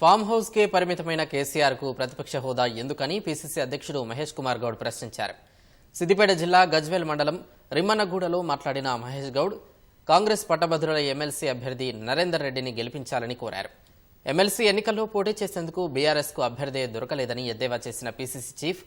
Farm house కే పరిమితమైన కేసీఆర్కు ప్రతిపక్ష హోదా ఎందుకని పీసీసీ అధ్యక్షుడు మహేష్ కుమార్ గౌడ్ ప్రశ్నించారు. సిద్దిపేట జిల్లా గజ్వేల్ మండలం రిమ్మన్నగూడలో మాట్లాడిన మహేష్ గౌడ్ కాంగ్రెస్ పట్టభద్రుల ఎమ్మెల్సీ అభ్యర్థి నరేందర్ రెడ్డిని గెలిపించాలని కోరారు. ఎమ్మెల్సీ ఎన్నికల్లో పోటీ చేసేందుకు బీఆర్ఎస్కు అభ్యర్థి దొరకలేదని ఎద్దేవా చేసిన పీసీసీ చీఫ్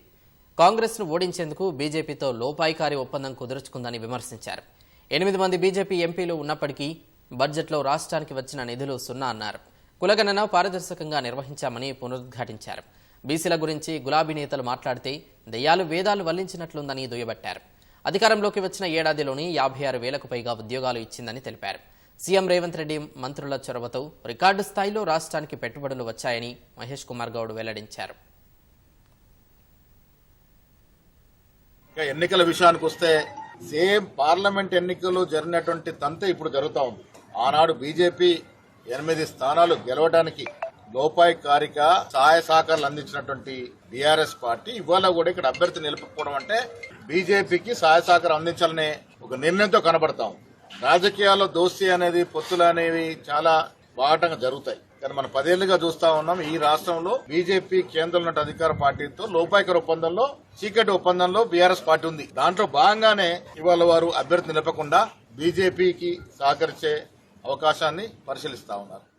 కాంగ్రెస్ను ఓడించేందుకు బీజేపీతో లోపాయికారి ఒప్పందం కుదుర్చుకుందని విమర్శించారు. ఎనిమిది మంది బీజేపీ ఎంపీలు ఉన్నప్పటికీ బడ్జెట్లో రాష్ట్రానికి వచ్చిన నిధులు సున్నా అన్నారు. కులగణన పారదర్శకంగా నిర్వహించామని పునరుద్ఘాటించారు. బీసీల గురించి గులాబీ నేతలు మాట్లాడితే దయ్యాలు వేదాలు వల్లించినట్లుందని దుయ్యబట్టారు. అధికారంలోకి వచ్చిన ఏడాదిలోని యాభై ఆరు వేలకు పైగా ఉద్యోగాలు ఇచ్చిందని తెలిపారు. సీఎం రేవంత్ రెడ్డి మంత్రుల చొరవతో రికార్డు స్థాయిలో రాష్ట్రానికి పెట్టుబడులు వచ్చాయని మహేష్ కుమార్ గౌడ్ వెల్లడించారు. ఎన్నికల విషయానికి వస్తే సేమ్ పార్లమెంట్ ఎన్నికలు జరిగినటువంటి తంతే ఇప్పుడు జరుగుతా ఉంది. ఆనాడు బీజేపీ ఎనిమిది స్థానాలు గెలవడానికి లోపాయికారిక సహాయ సహకారాలు అందించినటువంటి బీఆర్ఎస్ పార్టీ ఇవాళ కూడా ఇక్కడ అభ్యర్థి నిలుపుకోవడం అంటే బీజేపీకి సహాయ సహకారం అందించాలనే ఒక నిర్ణయంతో కనబడతాం. రాజకీయాల్లో దోస్తి అనేది పొత్తులు అనేవి చాలా బాటంగా జరుగుతాయి. కానీ మనం పదేళ్ళుగా చూస్తా ఉన్నాం ఈ రాష్ట్రంలో బీజేపీ కేంద్రంలో ఉన్న అధికార పార్టీతో లోపాయకర ఒప్పందంలో చీకటి ఒప్పందంలో బీఆర్ఎస్ పార్టీ ఉంది. దాంట్లో భాగంగానే ఇవాళ వారు అభ్యర్థి నిలపకుండా బీజేపీకి సహకరించే అవకాశాన్ని పరిశీలిస్తూ ఉన్నారు.